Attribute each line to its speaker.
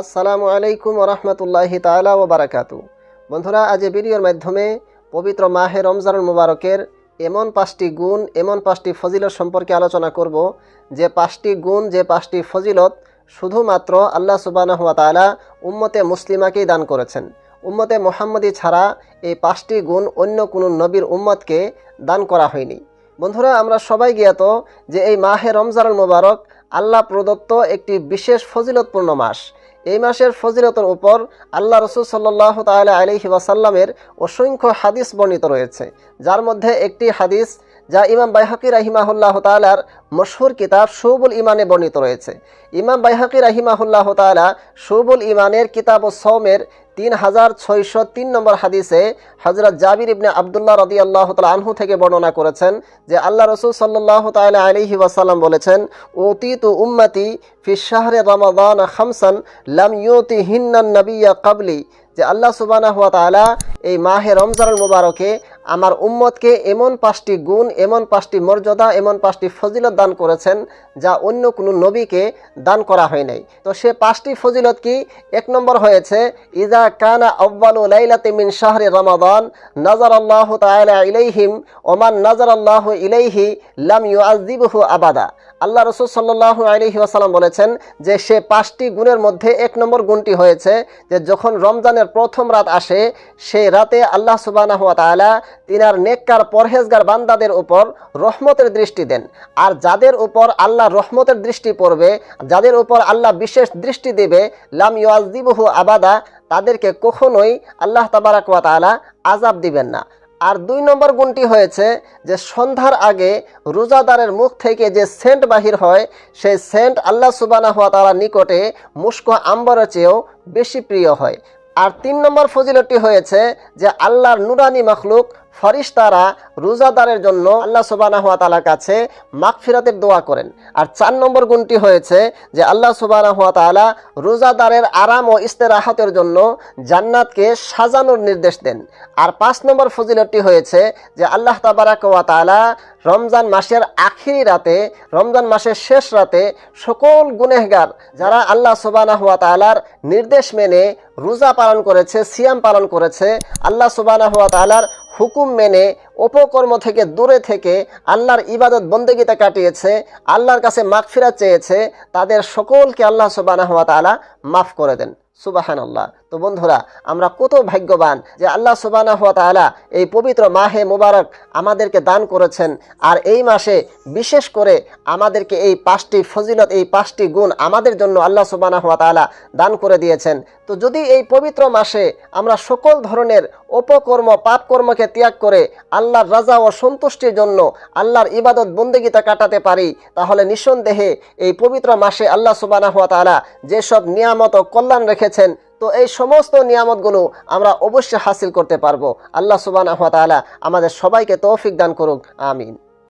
Speaker 1: আসসালামু আলাইকুম রহমতুল্লাহি তালা ও বারাকাতু বন্ধুরা, আজ ভিডিওর মাধ্যমে পবিত্র মাহে রমজানুল মুবারকের এমন পাঁচটি গুণ, এমন পাঁচটি ফজিলত সম্পর্কে আলোচনা করব যে পাঁচটি গুণ, যে পাঁচটি ফজিলত শুধুমাত্র আল্লাহ সুবাহ তালা উম্মতে মুসলিমাকেই দান করেছেন। উম্মতে মোহাম্মদী ছাড়া এই পাঁচটি গুণ অন্য কোনো নবীর উম্মতকে দান করা হয়নি। বন্ধুরা, আমরা সবাই জ্ঞাত যে এই মাহে রমজানুল মুবারক আল্লাহ প্রদত্ত একটি বিশেষ ফজিলতপূর্ণ মাস। এই মাসের ফজিলতের উপর আল্লাহ রসুল সাল্লাহ তাল আলহি ওয়াসাল্লামের অসংখ্য হাদিস বর্ণিত রয়েছে। যার মধ্যে একটি হাদিস যা ইমাম বাইহাকি রাহিমাহুল্লাহ তালার মশহুর কিতাব সৌবুল ইমানে বর্ণিত রয়েছে। ইমাম বাইহাকি রাহিমাহুল্লাহ তালা সৌবুল ইমানের কিতাব ও সৌমের তিন হাজার ছয়শো তিন নম্বর হাদিসে হজরত জাবির ইবনে আবদুল্লাহ রদি আল্লাহ তাল আনহু থেকে বর্ণনা করেছেন যে আল্লাহ রসুল সাল্লাহ তাল আলিহি ওয়াসাল্লাম বলেছেন ওতি তু উম্মতি ফি শাহরে রমাদান খামসান লাম ইউতি হিন্নান নবিয়া কাবলি। যে আল্লাহ সুবানা হুয়া তালা এই মাহে রমজানুল মুবারকে আমার উম্মতকে এমন পাঁচটি গুণ, এমন পাঁচটি মর্যাদা, এমন পাঁচটি ফজিলত দান করেছেন যা অন্য কোনো নবীকে দান করা হয় নাই। তো সে পাঁচটি ফজিলত কি? এক নম্বর হয়েছে, ইজা কানা আব্বালু লাইলাতে মিন শাহরে রমাদান নাজার আল্লাহ তাআলা ইলাইহিম ওমান নাজার আল্লাহ ইলাইহি লাম ইউ ইউআযিবহু আবাদা। আল্লাহ রসুল সাল্লাহ আলহি আসালাম বলেছেন যে সে পাঁচটি গুণের মধ্যে এক নম্বর গুণটি হয়েছে যে যখন রমজানের প্রথম রাত আসে সেই রাতে আল্লাহ সুবাহ তিনার নেককার পরহেজগার বান্দাদের উপর রহমতের দৃষ্টি দেন। আর যাদের উপর আল্লাহ রহমতের দৃষ্টি পড়বে, যাদের উপর আল্লাহ বিশেষ দৃষ্টি দেবে, লাম ইয়াজিবহু আবাদা, তাদেরকে কখনোই আল্লাহ তাবারাকুয়া তালা আজাব দিবেন না। আর দুই নম্বর গুণটি হয়েছে যে সন্ধ্যার আগে রোজাদারের মুখ থেকে যে সেন্ট বাহির হয়, সেই সেন্ট আল্লাহ সুবানা তারা নিকটে মুস্ক আম্বরের চেয়েও বেশি প্রিয় হয়। আর তিন নম্বর ফজিলতটি হয়েছে যে আল্লাহর নুরানি মখলুক ফরিস্তারা রোজাদারের জন্য আল্লাহ সুবানা হাত তালার কাছে মাগফিরাতের দোয়া করেন। আর চার নম্বর গুণটি হয়েছে যে আল্লাহ সুবানা হাত তালা রোজাদারের আরাম ও ইস্তেরাহাতের জন্য জান্নাতকে সাজানোর নির্দেশ দেন। আর পাঁচ নম্বর ফজিলতটি হয়েছে যে আল্লাহ তাবারাক ওয়া তালা রমজান মাসের আখিরি রাতে, রমজান মাসের শেষ রাতে সকল গুনেহগার যারা আল্লাহ সুবানা হাত তালার নির্দেশ মেনে রোজা পালন করেছে, সিয়াম পালন করেছে, আল্লাহ সুবানা হাত তালার হুকুম মেনে অপকর্ম থেকে দূরে থেকে আল্লাহর ইবাদত বন্দেগিতা কাটিয়েছে, আল্লাহর কাছে মাগফিরাত চেয়েছে, তাদের সকলকে আল্লাহ সুবাহ মাফ করে দেন। সুবাহান আল্লাহ তো বন্ধুরা, আমরা কত ভাগ্যবান যে আল্লাহ সুবানা হাত তালা এই পবিত্র মাহে মুবারক আমাদেরকে দান করেছেন আর এই মাসে বিশেষ করে আমাদেরকে এই পাঁচটি ফজিলত, এই পাঁচটি গুণ আমাদের জন্য আল্লাহ সুবানা হাত তালা দান করে দিয়েছেন। তো যদি এই পবিত্র মাসে আমরা সকল ধরনের অপকর্ম, পাপকর্মকে ত্যাগ করে আল্লাহর রাজা ও সন্তুষ্টির জন্য আল্লাহর ইবাদত বন্দেগিতা কাটাতে পারি, তাহলে নিঃসন্দেহে এই পবিত্র মাসে আল্লাহ সুবানা হাত তালা যেসব নিয়ামত ও কল্যাণ রেখেছেন তো এই সমস্ত নিয়ামতগুলো আমরা অবশ্যই হাসিল করতে পারব। আল্লাহ সুবান আহমতালা আমাদের সবাইকে তৌফিক দান করুক। আমিন।